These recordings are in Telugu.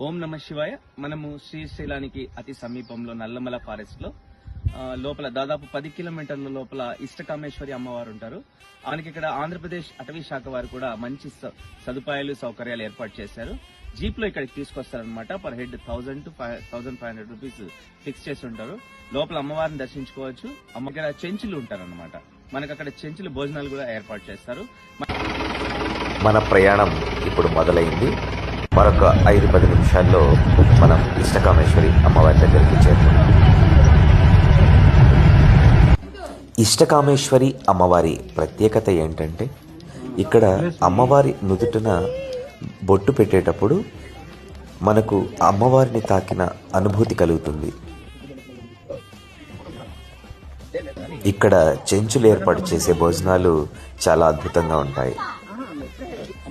ఓం నమ శివాయ. మనము శ్రీశైలానికి అతి సమీపంలో నల్లమల ఫారెస్ట్లో లోపల దాదాపు పది కిలోమీటర్ల లోపల ఇష్టకామేశ్వరి అమ్మవారు ఉంటారు. ఆమెకి ఇక్కడ ఆంధ్రప్రదేశ్ అటవీ శాఖ వారు కూడా మంచి సదుపాయాలు సౌకర్యాలు ఏర్పాటు చేశారు. జీప్లో ఇక్కడికి తీసుకొస్తారనమాట per head thousand to five thousand five hundred rupees fix చేసి ఉంటారు. లోపల అమ్మవారిని దర్శించుకోవచ్చు. అమ్మ ఇక్కడ చెంచులు ఉంటారన్నమాట. మనకి అక్కడ చెంచులు భోజనాలు కూడా ఏర్పాటు చేస్తారు. మన ప్రయాణం ఇప్పుడు మొదలైంది. మరొక ఐదు పది నిమిషాల్లో మనం ఇష్టకామేశ్వరి అమ్మవారి దగ్గరికి చేరుకున్నాం ఇష్టకామేశ్వరి అమ్మవారి ప్రత్యేకత ఏంటంటే ఇక్కడ అమ్మవారి నుదుటిన బొట్టు పెట్టేటప్పుడు మనకు అమ్మవారిని తాకిన అనుభూతి కలుగుతుంది. ఇక్కడ చెంచులు ఏర్పాటు చేసే భోజనాలు చాలా అద్భుతంగా ఉంటాయి.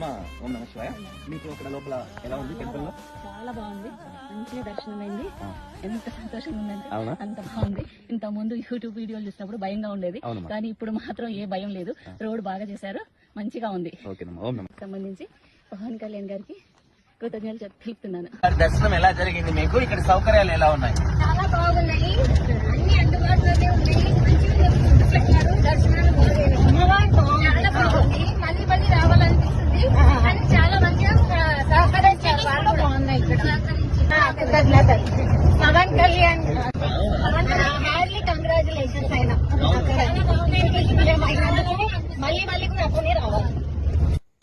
అమ్మా ఓం నమ శివాయ. మీకు అక్కడ లోపల ఎలా ఉంది టెంపుల్లో? చాలా బాగుంది. మంచిగా దర్శనమైంది. ఎంత సంతోషంగా ఉందంటే? అంత బాగుంది. ఇంత ముందు యూట్యూబ్ వీడియోలు చూసినప్పుడు భయంగా ఉండేది. కానీ ఇప్పుడు మాత్రం ఏ భయం లేదు. రోడ్ బాగా చేశారు. మంచిగా ఉంది. సంబంధించి పవన్ కళ్యాణ్ గారికి కృతజ్ఞతలు తెలుపుతున్నాను దర్శనం ఎలా జరిగింది మీకు? ఇక్కడ సౌకర్యాలు ఎలా ఉన్నాయి? చాలా బాగున్నాయి అన్ని అందుబాటులోనే ఉన్నాయి మంచిగా పెట్టారు దర్శనాలు బాగున్నాయి చాలా బాగుంది మళ్ళీ మళ్ళీ రావాలనిపిస్తుంది కానీ చాలా మంచిగా సహ- సహకరించారు వాళ్ళు బాగున్నాయి ఇక్కడ కృతజ్ఞతలు పవన్ కళ్యాణ్ హార్లీ కంగ్రాచులేషన్స్ ఆయన మళ్ళీ మళ్ళీ కూడా అక్కడే రావాలి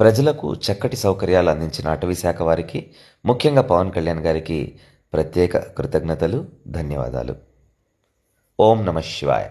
ప్రజలకు చక్కటి సౌకర్యాలు అందించిన అటవీ శాఖ వారికి ముఖ్యంగా పవన్ కళ్యాణ్ గారికి ప్రత్యేక కృతజ్ఞతలు ధన్యవాదాలు. ఓం నమ శివాయ.